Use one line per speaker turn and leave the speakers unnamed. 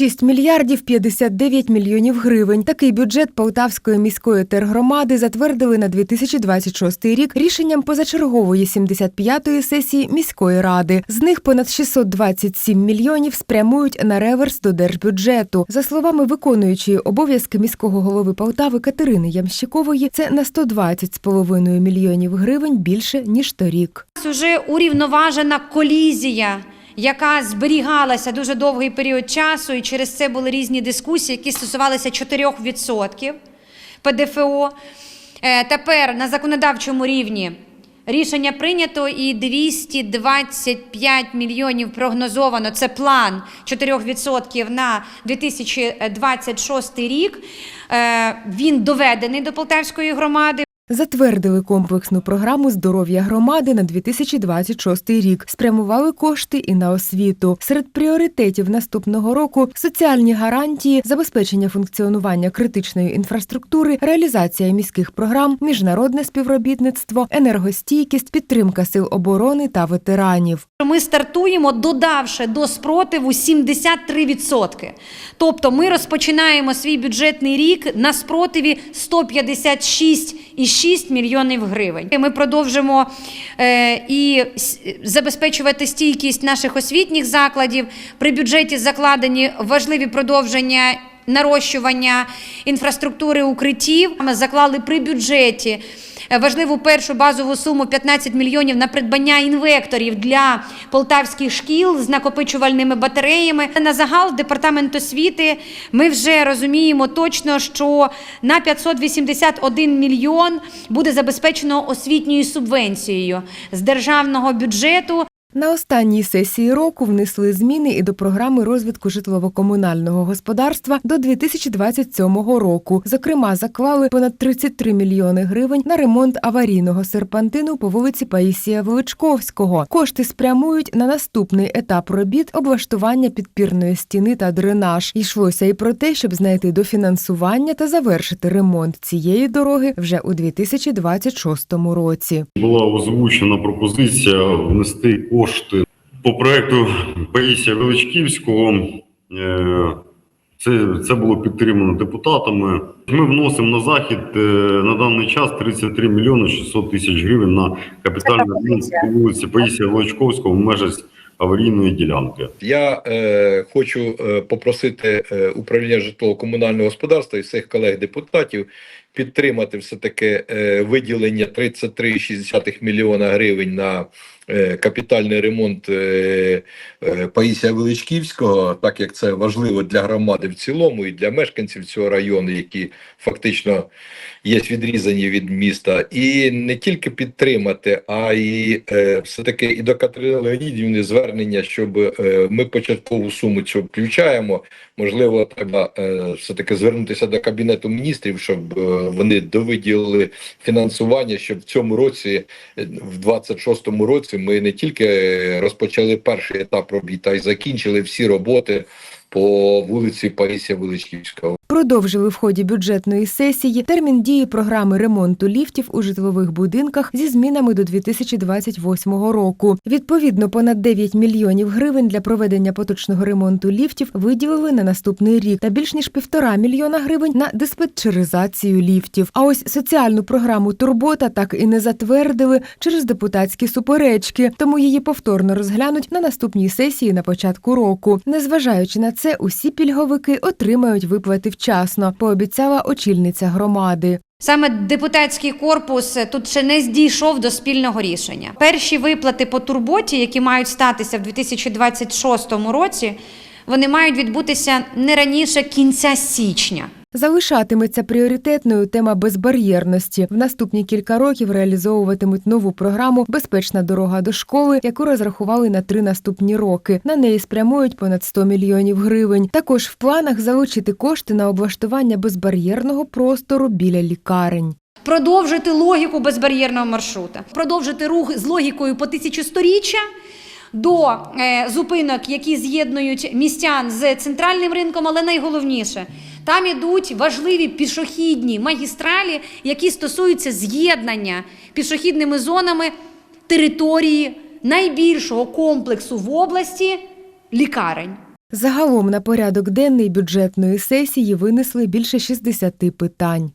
6 мільярдів 59 мільйонів гривень. Такий бюджет Полтавської міської тергромади затвердили на 2026 рік рішенням позачергової 75-ї сесії міської ради. З них понад 627 мільйонів спрямують на реверс до держбюджету. За словами виконуючої обов'язки міського голови Полтави Катерини Ямщикової, це на 120,5 мільйонів гривень більше ніж торік.
У нас вже урівноважена колізія, яка зберігалася дуже довгий період часу, і через це були різні дискусії, які стосувалися 4% ПДФО. Е, Тепер на законодавчому рівні рішення прийнято і 225 мільйонів прогнозовано. Це план 4% на 2026 рік. Е, Він доведений до Полтавської громади.
Затвердили комплексну програму здоров'я громади на 2026 рік. Спрямували кошти і на освіту. Серед пріоритетів наступного року соціальні гарантії, забезпечення функціонування критичної інфраструктури, реалізація міських програм, міжнародне співробітництво, енергостійкість, підтримка сил оборони та ветеранів.
Ми стартуємо, додавши до спротиву 73%. Тобто ми розпочинаємо свій бюджетний рік на спротиві 156,6 мільйонів гривень. Ми продовжимо е, і забезпечувати стійкість наших освітніх закладів. При бюджеті закладені важливі продовження нарощування інфраструктури укриттів. Заклали при бюджеті важливу першу базову суму 15 мільйонів на придбання інвекторів для полтавських шкіл з накопичувальними батареями. На загал департамент освіти ми вже розуміємо точно, що на 581 мільйон буде забезпечено освітньою субвенцією з державного бюджету.
На останній сесії року внесли зміни і до програми розвитку житлово-комунального господарства до 2027 року. Зокрема, заклали понад 33 мільйони гривень на ремонт аварійного серпантину по вулиці Паїсія Величковського. Кошти спрямують на наступний етап робіт облаштування підпірної стіни та дренаж. Йшлося і про те, щоб знайти дофінансування та завершити ремонт цієї дороги вже у 2026 році.
Була озвучена пропозиція внести кошти по проекту Паїсія Величківського. Е, Це, це було підтримано депутатами. Ми вносимо на захід е, на даний час 33 мільйони 600 тисяч гривень на капітальний ремонт по вулиці Паїсія Величковського в межах аварійної ділянки.
Я е, хочу е, попросити управління житлово-комунального господарства і всіх колег-депутатів підтримати все-таки е, виділення 33,6 мільйона гривень на е, капітальний ремонт е, Паїсія Величківського, так як це важливо для громади в цілому і для мешканців цього району, які фактично є відрізані від міста, і не тільки підтримати, а й е, все-таки і до Катерини Леонідівни звернення, щоб ми початкову суму цю включаємо. Можливо, треба е, все-таки звернутися до Кабінету міністрів, щоб вони довиділили фінансування, щоб в цьому році, в 26-му році, ми не тільки розпочали перший етап робіт, а й закінчили всі роботи по вулиці Паїсія Величківського.
Продовжили в ході бюджетної сесії термін дії програми ремонту ліфтів у житлових будинках зі змінами до 2028 року. Відповідно, понад 9 мільйонів гривень для проведення поточного ремонту ліфтів виділили на наступний рік та більш ніж півтора мільйона гривень на диспетчеризацію ліфтів. А ось соціальну програму Турбота так і не затвердили через депутатські суперечки, тому її повторно розглянуть на наступній сесії на початку року. Незважаючи на це, усі пільговики отримають виплати вчасно, пообіцяла очільниця громади.
Саме депутатський корпус тут ще не здійшов до спільного рішення. Перші виплати по турботі, які мають статися в 2026 році, вони мають відбутися не раніше кінця січня.
Залишатиметься пріоритетною тема безбар'єрності. В наступні кілька років реалізовуватимуть нову програму Безпечна дорога до школи, яку розрахували на три наступні роки. На неї спрямують понад 100 мільйонів гривень. Також в планах залучити кошти на облаштування безбар'єрного простору біля лікарень.
Продовжити логіку безбар'єрного маршрута, продовжити рух з логікою по тисячосторіччя до е, зупинок, які з'єднують містян з центральним ринком, але найголовніше. Там ідуть важливі пішохідні магістралі, які стосуються з'єднання пішохідними зонами території найбільшого комплексу в області лікарень.
Загалом на порядок денний бюджетної сесії винесли більше 60 питань.